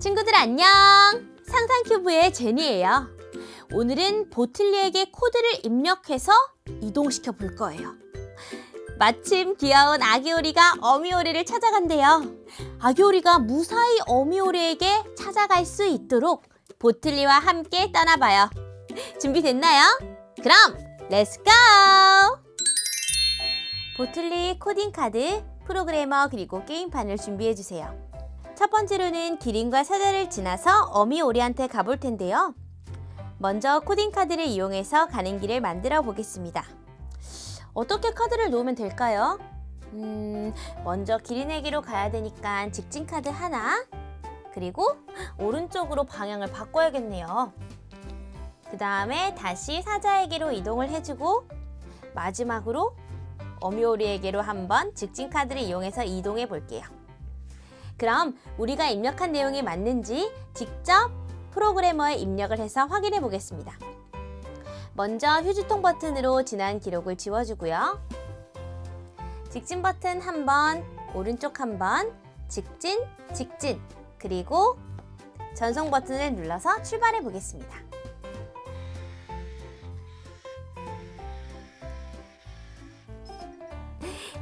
친구들 안녕! 상상큐브의 제니예요. 오늘은 보틀리에게 코드를 입력해서 이동시켜 볼 거예요. 마침 귀여운 아기오리가 어미오리를 찾아간대요. 아기오리가 무사히 어미오리에게 찾아갈 수 있도록 보틀리와 함께 떠나봐요. 준비됐나요? 그럼 렛츠고! 보틀리 코딩 카드, 프로그래머 그리고 게임판을 준비해 주세요. 첫 번째로는 기린과 사자를 지나서 어미오리한테 가볼 텐데요. 먼저 코딩 카드를 이용해서 가는 길을 만들어 보겠습니다. 어떻게 카드를 놓으면 될까요? 음, 먼저 기린에게로 가야 되니까 직진 카드 하나, 그리고 오른쪽으로 방향을 바꿔야겠네요. 그 다음에 다시 사자에게로 이동을 해주고 마지막으로 어미오리에게로 한번 직진 카드를 이용해서 이동해 볼게요. 그럼 우리가 입력한 내용이 맞는지 직접 프로그래머에 입력을 해서 확인해 보겠습니다. 먼저 휴지통 버튼으로 지난 기록을 지워주고요. 직진 버튼 한 번, 오른쪽 한 번, 직진, 직진, 그리고 전송 버튼을 눌러서 출발해 보겠습니다.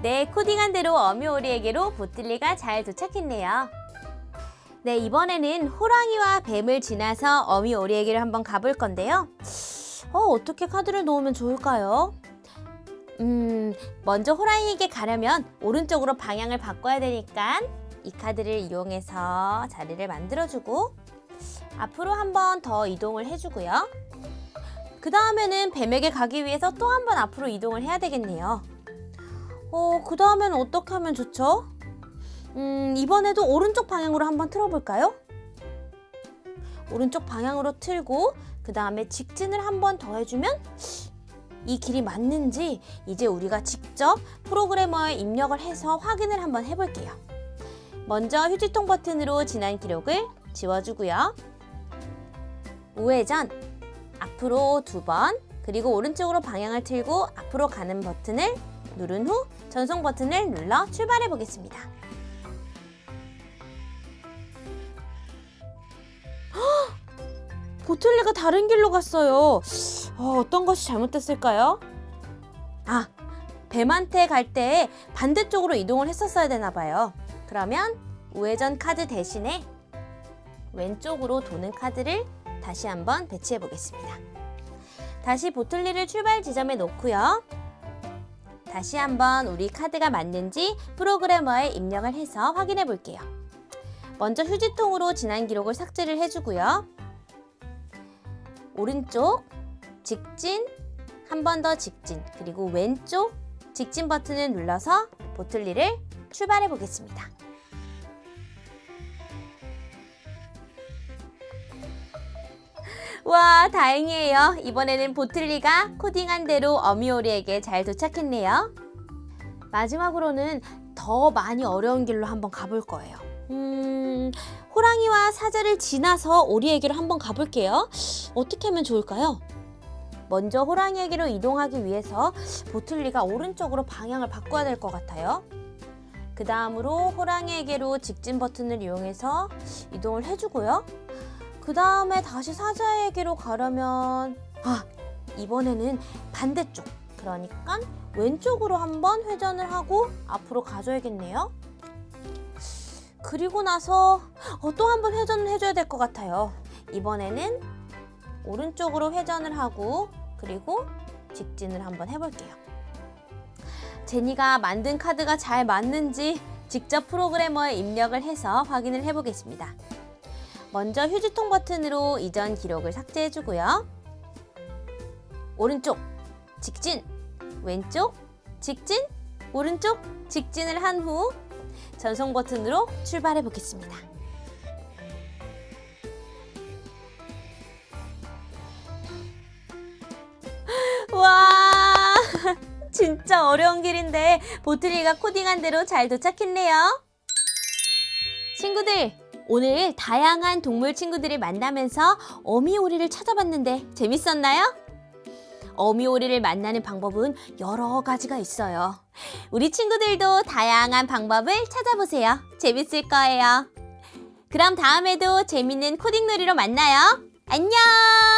네, 코딩한 대로 어미오리에게로 보틀리가 잘 도착했네요. 네, 이번에는 호랑이와 뱀을 지나서 어미오리에게로 한번 가볼 건데요. 어, 어떻게 카드를 놓으면 좋을까요? 음, 먼저 호랑이에게 가려면 오른쪽으로 방향을 바꿔야 되니까 이 카드를 이용해서 자리를 만들어주고 앞으로 한 번 더 이동을 해주고요. 그 다음에는 뱀에게 가기 위해서 또 한 번 앞으로 이동을 해야 되겠네요. 어, 그 다음엔 어떻게 하면 좋죠? 음, 이번에도 오른쪽 방향으로 한번 틀어볼까요? 오른쪽 방향으로 틀고 그 다음에 직진을 한 번 더 해주면 이 길이 맞는지 이제 우리가 직접 프로그래머에 입력을 해서 확인을 한번 해볼게요. 먼저 휴지통 버튼으로 지난 기록을 지워주고요. 우회전, 앞으로 두 번, 그리고 오른쪽으로 방향을 틀고 앞으로 가는 버튼을 누른 후 전송 버튼을 눌러 출발해 보겠습니다. 보틀리가 다른 길로 갔어요. 어, 어떤 것이 잘못됐을까요? 아, 뱀한테 갈 때 반대쪽으로 이동을 했었어야 되나 봐요. 그러면 우회전 카드 대신에 왼쪽으로 도는 카드를 다시 한번 배치해 보겠습니다. 다시 보틀리를 출발 지점에 놓고요. 다시 한번 우리 카드가 맞는지 프로그래머에 입력을 해서 확인해 볼게요. 먼저 휴지통으로 지난 기록을 삭제를 해주고요. 오른쪽 직진 한 번 더 직진 그리고 왼쪽 직진 버튼을 눌러서 보틀리를 출발해 보겠습니다. 와 다행이에요. 이번에는 보틀리가 코딩한 대로 어미오리에게 잘 도착했네요. 마지막으로는 더 많이 어려운 길로 한번 가볼 거예요. 음, 호랑이와 사자를 지나서 오리에게로 한번 가볼게요. 어떻게 하면 좋을까요? 먼저 호랑이에게로 이동하기 위해서 보틀리가 오른쪽으로 방향을 바꿔야 될 것 같아요. 그 다음으로 호랑이에게로 직진 버튼을 이용해서 이동을 해주고요. 그 다음에 다시 사자에게로 가려면 아 이번에는 반대쪽 그러니까 왼쪽으로 한번 회전을 하고 앞으로 가줘야겠네요. 그리고 나서 어, 또 한 번 회전을 해줘야 될 것 같아요. 이번에는 오른쪽으로 회전을 하고 그리고 직진을 한번 해볼게요. 제니가 만든 카드가 잘 맞는지 직접 프로그래머에 입력을 해서 확인을 해보겠습니다. 먼저 휴지통 버튼으로 이전 기록을 삭제해주고요. 오른쪽 직진, 왼쪽 직진, 오른쪽 직진을 한 후 전송 버튼으로 출발해 보겠습니다. 와, 진짜 어려운 길인데 보틀리가 코딩한 대로 잘 도착했네요. 친구들, 오늘 다양한 동물 친구들을 만나면서 어미오리를 찾아봤는데 재밌었나요? 어미오리를 만나는 방법은 여러 가지가 있어요. 우리 친구들도 다양한 방법을 찾아보세요. 재밌을 거예요. 그럼 다음에도 재밌는 코딩 놀이로 만나요. 안녕!